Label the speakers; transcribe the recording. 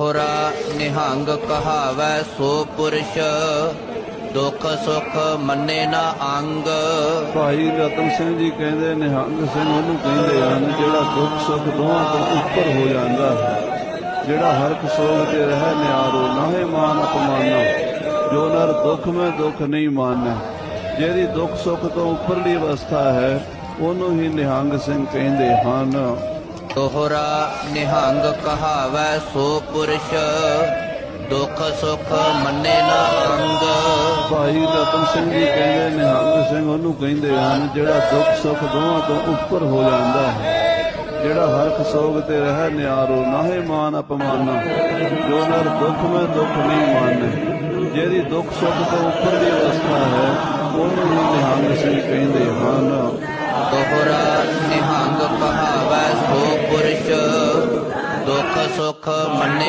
Speaker 1: ਦੋਹਰਾ ਨਿਹੰਗ ਕਹਾਵੈ ਸੋ ਪੁਰਸ਼, ਦੁਖ ਸੁਖ ਮੰਨੇ ਨਾ ਅੰਗ।
Speaker 2: ਭਾਈ ਰਤਨ ਸਿੰਘ ਜੀ ਕਹਿੰਦੇ, ਨਿਹੰਗ ਸਿੰਘ ਉਹਨੂੰ ਕਹਿੰਦੇ ਹਨ, ਜਿਹੜਾ ਦੁੱਖ ਸੁੱਖ ਦੋਹਾਂ ਤੋਂ ਉੱਪਰ ਹੋ ਜਾਂਦਾ ਹੈ, ਜਿਹੜਾ ਹਰਕ ਸੋਗ ਤੇ ਰਹਿ ਨਿਆਰੋ ਨਾਹੇ ਮਾਨ ਅਪਮਾਨਾ, ਜੋ ਨਰ ਦੁੱਖ ਮੈਂ ਦੁੱਖ ਨਹੀਂ ਮਾਨੈ। ਜਿਹੜੀ ਦੁੱਖ ਸੁੱਖ ਤੋਂ ਉੱਪਰਲੀ ਅਵਸਥਾ ਹੈ, ਉਹਨੂੰ ਹੀ ਨਿਹੰਗ ਸਿੰਘ ਕਹਿੰਦੇ ਹਨ।
Speaker 1: ਦੋਹਰਾ ਨਿਹੰਗ ਕਹਾਵੈ ਸੋ ਪੁਰਸ਼ ਦੁਖ ਸੁਖ ਮੰਨੇ ਨਾ ਅੰਗ।
Speaker 2: ਭਾਈ ਰਤਨ ਸਿੰਘ ਜੀ ਕਹਿੰਦੇ ਨਿਹੰਗ ਸਿੰਘ ਉਹਨੂੰ ਕਹਿੰਦੇ ਹਨ ਜਿਹੜਾ ਦੁੱਖ ਸੁੱਖ ਦੋਹਾਂ ਤੋਂ ਉੱਪਰ ਹੋ ਜਾਂਦਾ ਹੈ ਜਿਹੜਾ ਹਰਖ ਸੋਗ ਤੇ ਰਹਿ ਨਿਆਰੋ ਨਾਹੇ ਮਾਨ ਅਪਮਾਨਾ। ਜੋ ਨਰ ਦੁੱਖ ਮੈਂ ਦੁੱਖ ਨਹੀਂ ਮਾਨੈ ਜਿਹਦੀ ਦੁੱਖ ਸੁੱਖ ਤੋਂ ਉੱਪਰ ਦੀ ਅਵਸਥਾ ਹੈ ਉਹਨੂੰ ਨਿਹੰਗ ਸਿੰਘ ਕਹਿੰਦੇ ਹਨ।
Speaker 1: ਦੋਹਰਾ ਸੁਖ ਮੰਨੇ।